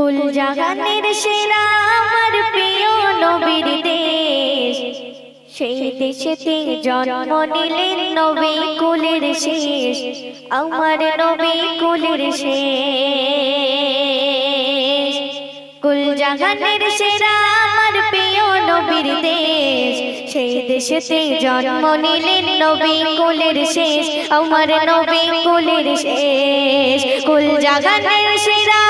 কুল জাহানের সেরা আমার প্রিয় নবীর দেশ। সেই দেশেতে জন্ম নিলেন নবী কুলের শেষ। আমার নবী কুলের শেষ। কুল জাহানের সেরা আমার প্রিয় নবীর দেশ। সেই দেশেতে জন্ম নিলেন নবী কুলের শেষ। আমার নবী কুলের শেষ। কুল জাহানের সেরা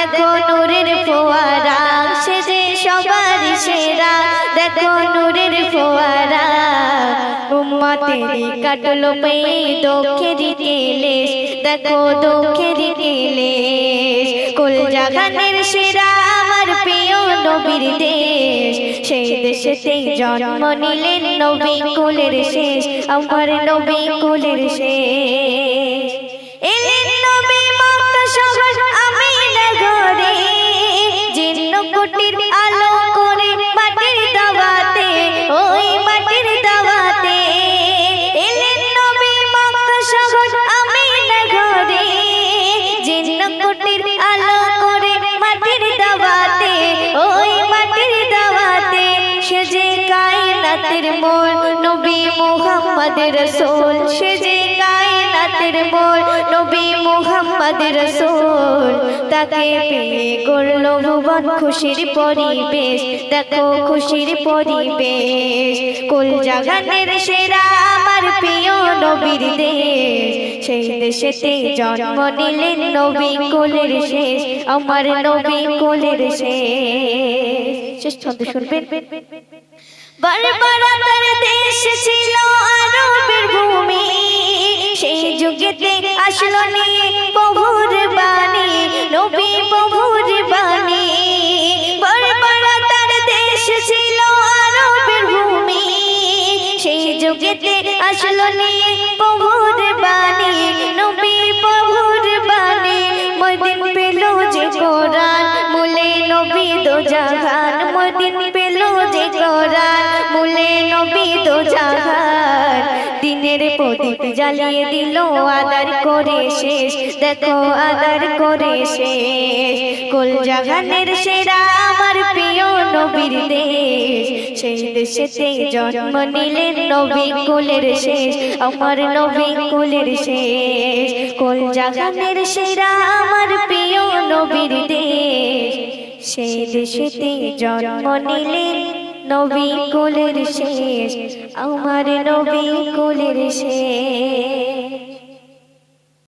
দেখো নূরের ফোয়ারা সে যে সবারই সেরা। দেখো নূরের ফোয়ারা, উম্মতেরি কাটলো পে দোখেরি কেলেশ। দেখো দোখেরি কেলেশ কুল জাগানের সেরা আমার প্রিয় নবীর দেশ। সেই দেশেতে জন্ম নিলেন নবী কুলের শেষ, আমার নবী কুলের শেষ। Beep, beep, beep. মুহাম্মদ রসূল, সে যে কায়নাতের মোর নবী মুহাম্মদ রসূল। তাকে পেয়ে করল ভুবন খুশির পরিবেশ, দেখো খুশির পরিবেশ। কুল জাগানের সেরা আমার প্রিয় নবীর দেশ। সেই দেশেতে জন্ম নিলেন নবী কোলের শেষ, আমার নবী কোলের শেষ। শেষ ছন্দ শুনবেন? বারবার দেশ ছিল আরবের ভূমি। সেই যুগেতে আসলো নিয়ে প্রভুর বাণী, নবী প্রভুর বাণী। বারবার তার দেশ ছিল আরবের ভূমি। সেই যুগেতে আসলো নিয়ে প্রভুর বাণী, নবী প্রভুর বাণী। মদিন পেল যে কোরআন, মুলে নবী দো জাহান মদিন যে মুলে নবী জাহান দিনের প্রদীপ জ্বালিয়ে দিল, আদার করে শেষ। দেখো আদার করে শেষ। কুল সেরা আমার প্রিয় নবীর দেশ। সেই দেশেতে জন্ম নিলেন নবী কুলের শেষ। আমার নবী কুলের শেষ। কুল জাহানের সেরা আমার প্রিয় নবীর দেশ। সেই দেশেতে জন্ম নিলেন নবী কোলের শেষ আমার নবী কোলের শেষ।